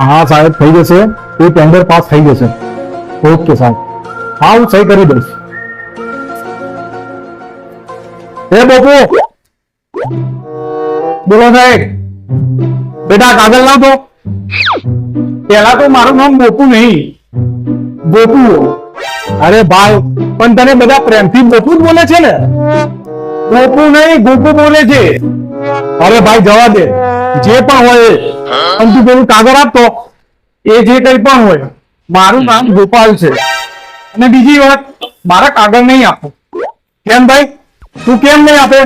હા સાહેબ, થઈ જશે. એ ટેન્ડર પાસ થઈ જશે. ઓકે સાહેબ. હા, હું સહી કરી દઈશ. એ બોપુ! બોલો સાહેબ. બેટા, કાગળ લાવતો. પેલા તો મારું નામ બોપુ નહીં. ગોપુ અરે ભાઈ, પણ તને બધા પ્રેમથી ગોપુ જ બોલે છે ને? ગોપુ નહીં ગોપુ બોલે છે. અરે ભાઈ જવા દે. જે પણ હોય. પણ તું પેલું કાગળ આપતો એ જે કઈ પણ હોય. મારું નામ ગોપાલ છે. અને બીજી વાત મારા કાગળ નહીં આપો. કેમ ભાઈ? તું કેમ નહીં આપે?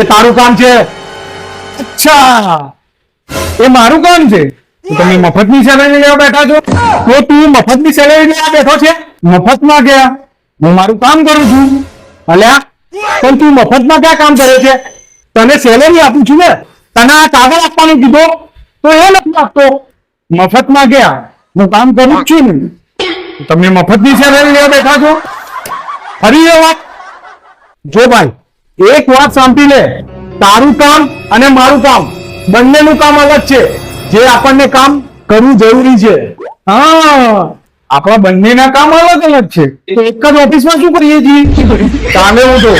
એ તારું કામ છે. અચ્છા. એ મારું કામ છે? તમે તમે મફતની સેલેરી લેવા બેઠા છો? તો તું મફતની સેલેરી લેવા બેઠો છે? મફતમાં ગયા. હું મારું કામ કરું છું. અલ્યા પણ તું મફતમાં ક્યાં કામ કરે છે? તને સેલેરી આપું છું ને, તને આ કાગળ આપવાનું કીધો, તો એ નથી આપતો. મફતમાં ગયા, હું કામ કરું છું ને. તમે મફતની સેલેરી લેવા બેઠા છો? ફરી એ વાત. જો ભાઈ, એક વાત સાંભળી લે. તારું કામ અને મારું કામ, બંનેનું કામ અલગ છે. જે આપણને કામ કરવું જરૂરી છે. હા, આપણા બંનેના કામ અલગ અલગ છે. એક જ ઓફિસમાં શું કરીએ છીએ? કામે તો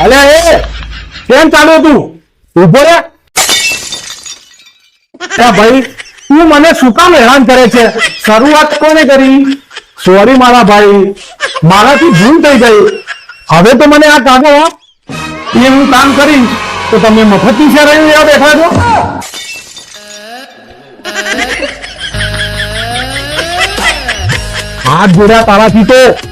અલે, એ, કેમ ચાલો તું? ઊભો રે. ભાઈ, તું મને શું કામ હેરાન કરે છે? શરૂઆત કોને કરી? સોરી મારા ભાઈ. મારાથી ભૂલ થઈ ગઈ. હવે તો મને આ કાગો એ હું કામ કરીશ તો તમે મફતની સેવાઈ લેવા બેઠા છો? હાથ જોડ્યા તારાથી તો.